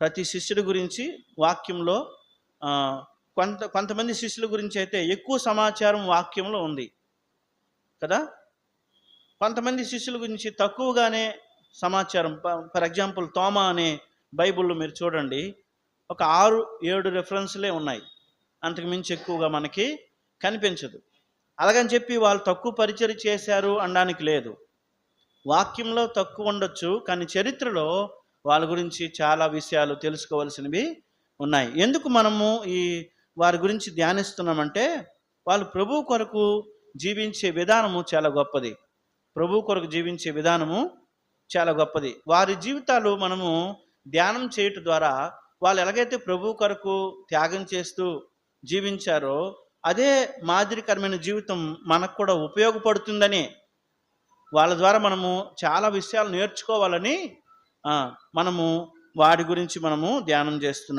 ప్రతి శిష్యుడి గురించి వాక్యంలో కొంత కొంతమంది శిష్యుల గురించి అయితే ఎక్కువ సమాచారం వాక్యంలో ఉంది. కదా? కొంతమంది శిష్యుల గురించి తక్కువగానే సమాచారం. ఫర్ ఎగ్జాంపుల్ తోమా అనే బైబిల్లో మీరు చూడండి ఒక ఆరు ఏడు రెఫరెన్స్లే ఉన్నాయి. అంతకు మించి ఎక్కువగా మనకి కనిపించదు. అలాగని చెప్పి వాళ్ళు తక్కువ పరిచయం చేశారు అనడానికి లేదు. వాక్యంలో తక్కువ ఉండొచ్చు కానీ చరిత్రలో వాళ్ళ గురించి చాలా విషయాలు తెలుసుకోవాల్సినవి ఉన్నాయి. ఎందుకు మనము ఈ వారి గురించి ధ్యానిస్తున్నామంటే వాళ్ళు ప్రభు కొరకు జీవించే విధానము చాలా గొప్పది. ప్రభు కొరకు జీవించే విధానము చాలా గొప్పది. వారి జీవితాలు మనము ధ్యానం చేయటం ద్వారా వాళ్ళు ఎలాగైతే ప్రభు కొరకు త్యాగం చేస్తూ జీవించారో అదే మాదిరికరమైన జీవితం మనకు కూడా ఉపయోగపడుతుందని వాళ్ళ ద్వారా మనము చాలా విషయాలు నేర్చుకోవాలని మనము వాడి గురించి మనము ధ్యానం చేస్తున్నాం.